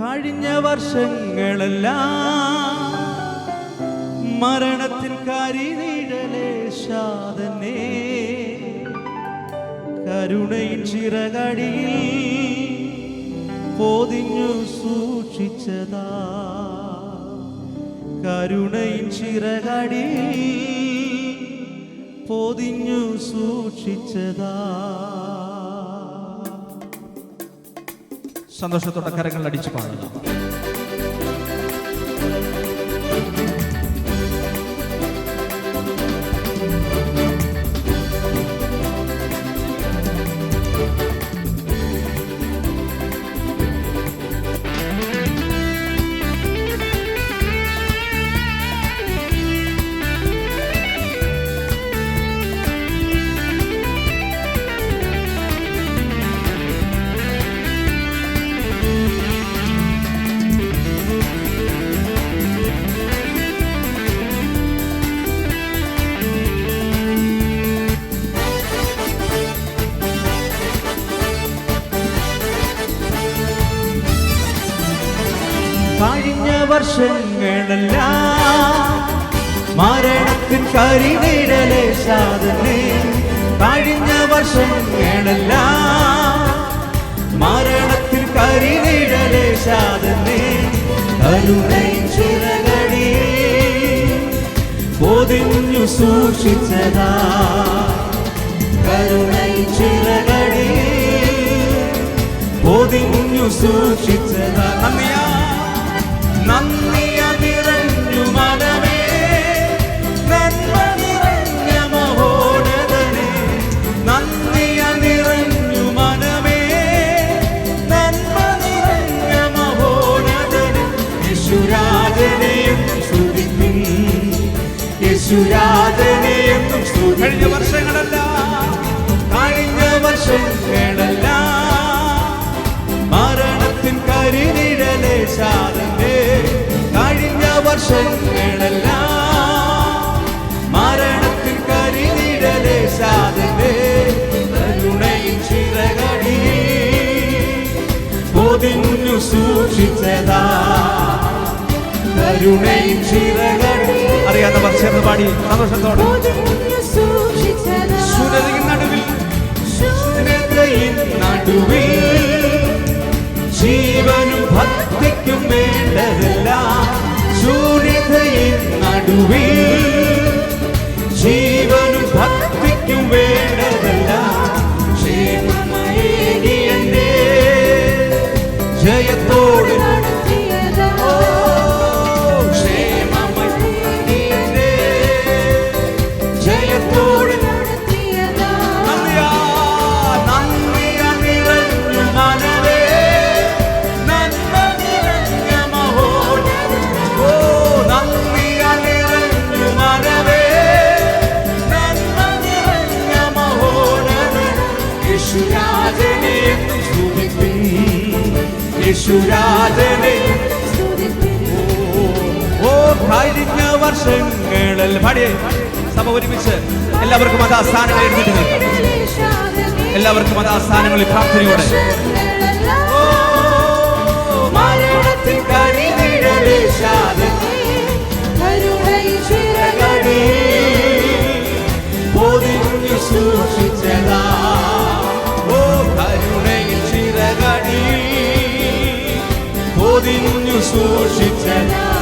കഴിഞ്ഞ വർഷങ്ങളെല്ലാം മരണത്തിൽ മരണത്തിൻ കരിനീഴലേശാതന്നെ കരുണയിൻ ചിറകടിയിൽ പൊതിഞ്ഞു സൂക്ഷിച്ചതാ. കരുണയിൻ ചിറകടിയിൽ പൊതിഞ്ഞു സൂക്ഷിച്ചതാ. സന്തോഷത്തോടെ കരങ്ങൾ അടിച്ചു പാടുക കഴിഞ്ഞ വർഷങ്ങളെല്ലാം മരണത്തിൻ കരിനിഴലെ സാധനെ. കഴിഞ്ഞ വർഷങ്ങളെല്ലാം മരണത്തിൻ കരിനിഴലെ സാധനെ. കരുണയും പൊതിഞ്ഞു സൂക്ഷിച്ചതാ. കരുണയും ചിറകടി പൊതിഞ്ഞു സൂക്ഷിച്ചതാ. കഴിഞ്ഞ വർഷങ്ങളല്ല കഴിഞ്ഞ വർഷങ്ങളല്ല മരണത്തിൻ കരിനിഴലെ സാധനെ കഴിഞ്ഞ വർഷങ്ങളെല്ലാം മരണത്തിൻ കരിനിഴലെ സാധനെ കരുണയും ചിറകടി പൊതിഞ്ഞു സൂക്ഷിച്ചതാ. കരുണയും ചിറകടി അറിയാത്തവർ ചേർന്ന് പാടി. സന്തോഷത്തോടെ. പൊതിഞ്ഞു സൂക്ഷിച്ചതാ. സുരതയും നടുവിൽ ജീവനും ഭക്തിക്കും വേണ്ടതെല്ലാം. ശൂന്യതയിൽ നടുവിൽ ജീവനും ഭക്തിക്കും വേണ്ടതെല്ലാം. ക്ഷേമമേകിയന്റെ ജയത്തോട് യേശുരാജനെ. ഓ കഴിഞ്ഞ വർഷങ്ങളിൽ പാടിയേ സഭ ഒരുമിച്ച് എല്ലാവർക്കും അത് ആസ്ഥാനങ്ങൾ എഴുതിയിട്ട് നിൽക്കാം എല്ലാവർക്കും അത് ആസ്ഥാനങ്ങളിൽ പ്രാർത്ഥനയോടെ. സൂക്ഷിച്ചതാ ഓ കരുണയിൽ ചിറകടി. പൊതിഞ്ഞു സൂക്ഷിച്ചതാ